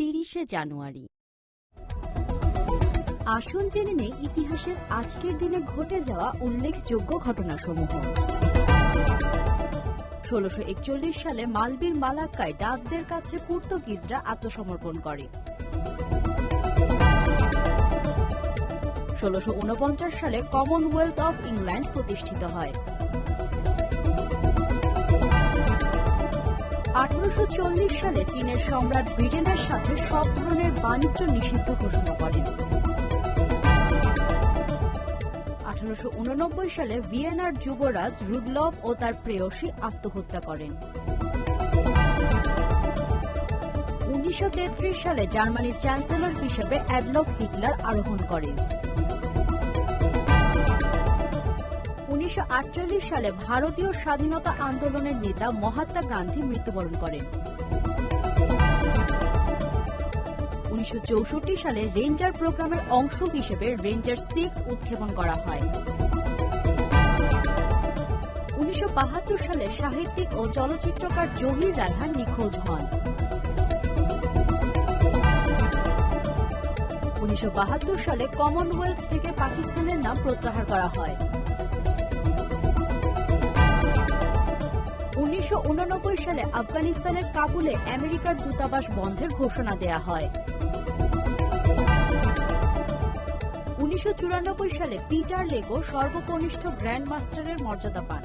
তেইশে জানুয়ারি। আসুন জেনে নেই ইতিহাসের আজকের দিনে ঘটে যাওয়া উল্লেখযোগ্য ঘটনাসমূহ। ষোলশো একচল্লিশ সালে মালবির মালাক্কায় ডাচদের কাছে পর্তুগিজরা আত্মসমর্পণ করে। ষোলশো সালে কমনওয়েলথ অফ ইংল্যান্ড প্রতিষ্ঠিত হয়। আঠারোশো চল্লিশ সালে চীনের সম্রাট ব্রিটেনের সাথে সব ধরনের বাণিজ্য নিষিদ্ধ ঘোষণা করেন। আঠারোশো উননব্বই সালে ভিয়েনার যুবরাজ রুডলফ ও তার প্রেয়সী আত্মহত্যা করেন। উনিশশো তেত্রিশ সালে জার্মানির চ্যান্সেলর হিসেবে অ্যাডলফ হিটলার আরোহণ করেন। উনিশশো সালে ভারতীয় স্বাধীনতা আন্দোলনের নেতা মহাত্মা গান্ধী মৃত্যুবরণ করেন। উনিশশো চৌষট্টি সালে রেঞ্জার প্রোগ্রামের অংশ হিসেবে রেঞ্জার সিক্স উৎক্ষেপণ করা হয়। উনিশশো সালে সাহিত্যিক ও চলচ্চিত্রকার জহির রায়হান নিখোঁজ হন। উনিশশো বাহাত্তর সালে কমনওয়েলথ থেকে পাকিস্তানের নাম প্রত্যাহার করা হয়। উনিশশো সালে আফগানিস্তানের কাবুলে আমেরিকার দূতাবাস বন্ধের ঘোষণা দেয়া হয়। উনিশশো চুরানব্বই সালে পিটার লেগো সর্বকনিষ্ঠ গ্র্যান্ড মাস্টারের মর্যাদা পান।